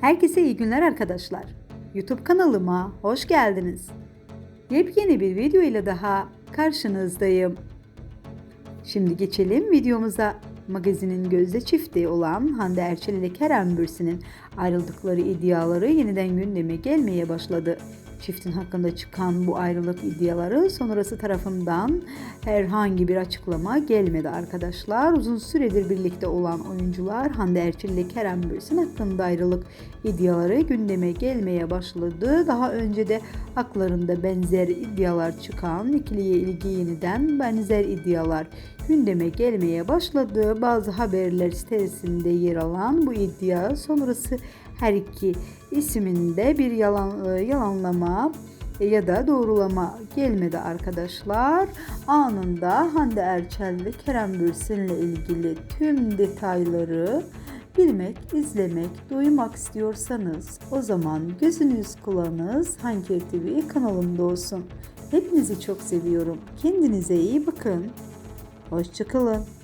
Herkese iyi günler arkadaşlar. YouTube kanalıma hoş geldiniz. Yepyeni bir video ile daha karşınızdayım. Şimdi geçelim videomuza. Magazinin gözde çifti olan Hande Erçel ile Kerem Bürsin'in ayrıldıkları iddiaları yeniden gündeme gelmeye başladı. Çiftin hakkında çıkan bu ayrılık iddiaları sonrası tarafından herhangi bir açıklama gelmedi arkadaşlar. Uzun süredir birlikte olan oyuncular Hande Erçel ile Kerem Bürsin hakkında ayrılık iddiaları gündeme gelmeye başladı. Daha önce de haklarında benzer iddialar çıkan ikiliye ilgi yeniden benzer iddialar gündeme gelmeye başladı. Bazı haberler sitesinde yer alan bu iddia sonrası her iki isminde bir yalan e, yalanlama ya da doğrulama gelmedi arkadaşlar. Anında Hande Erçel ve Kerem Bürsin ile ilgili tüm detayları bilmek, izlemek, duymak istiyorsanız o zaman gözünüz kulağınız Hanker TV kanalımda olsun. Hepinizi çok seviyorum. Kendinize iyi bakın. Hoşçakalın.